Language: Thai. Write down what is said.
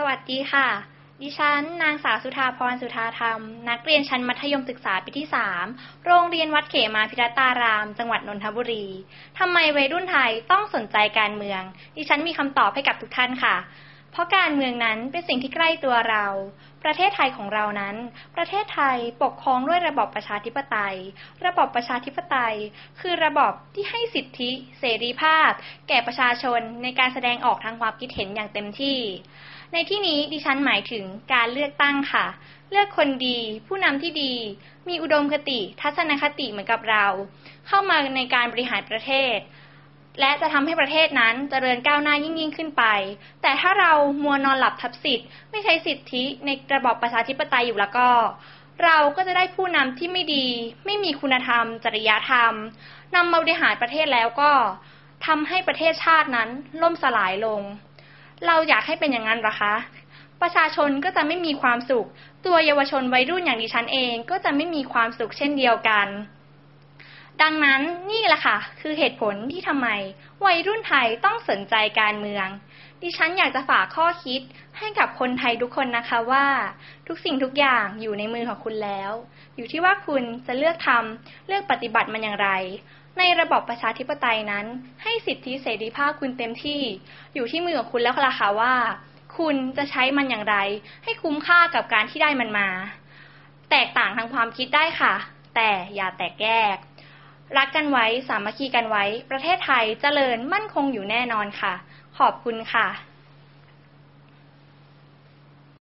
สวัสดีค่ะ ดิฉัน นางสาวสุธาพรสุธาธรรม นักเรียนชั้นมัธยมศึกษาปีที่3โรงเรียนวัดเขมาพิรตาราม จังหวัดนนทบุรีทำไมวัยรุ่นไทยต้องสนใจการเมือง ดิฉันมีคำตอบให้กับทุกท่านค่ะ เพราะการเมืองนั้นเป็นสิ่งที่ใกล้ตัวเรา ประเทศไทยของเรานั้น ประเทศไทยปกครองด้วยระบอบประชาธิปไตย ระบอบประชาธิปไตย คือระบอบที่ให้สิทธิ เสรีภาพ แก่ประชาชนในการแสดงออกทางความคิดเห็นอย่างเต็มที่ ในที่นี้ดิฉันหมายถึงการเลือกตั้งค่ะ เลือกคนดี ผู้นำที่ดี มีอุดมคติ ทัศนคติเหมือนกับเรา เข้ามาในการบริหารประเทศ และจะทำให้ประเทศนั้นเจริญก้าวหน้ายิ่งยิ่งขึ้นไป แต่ถ้าเรามัวนอนหลับทับสิทธิ์ ไม่ใช้สิทธิในระบอบประชาธิปไตยอยู่แล้วก็ เราก็จะได้ผู้นำที่ไม่ดี ไม่มีคุณธรรม จริยธรรมนำมาบริหารประเทศแล้วก็ทำให้ประเทศชาตินั้นล่มสลายลง เราอยากให้เป็นอย่างนั้นหรอคะ ประชาชนก็จะไม่มีความสุข ตัวเยาวชนวัยรุ่นอย่างดิฉันเองก็จะไม่มีความสุขเช่นเดียวกัน ดังนั้นนี่แหละค่ะ คือเหตุผลที่ทำไม วัยรุ่นไทยต้องสนใจการเมือง ดิฉันอยากจะฝากข้อคิดให้กับคนไทยทุกคนนะคะว่า ทุกสิ่งทุกอย่างอยู่ในมือของคุณแล้ว อยู่ที่ว่าคุณจะเลือกทำเลือกปฏิบัติมันอย่างไร ในระบอบประชาธิปไตยนั้น ให้สิทธิเสรีภาพคุณเต็มที่ อยู่ที่มือของคุณแล้วล่ะค่ะว่า คุณจะใช้มันอย่างไร ให้คุ้มค่ากับการที่ได้มันมา แตกต่างทางความคิดได้ค่ะ แต่อย่าแตกแยก รักกันไว้ สามัคคีกันไว้ ประเทศไทยเจริญมั่นคงอยู่แน่นอนค่ะ ขอบคุณค่ะ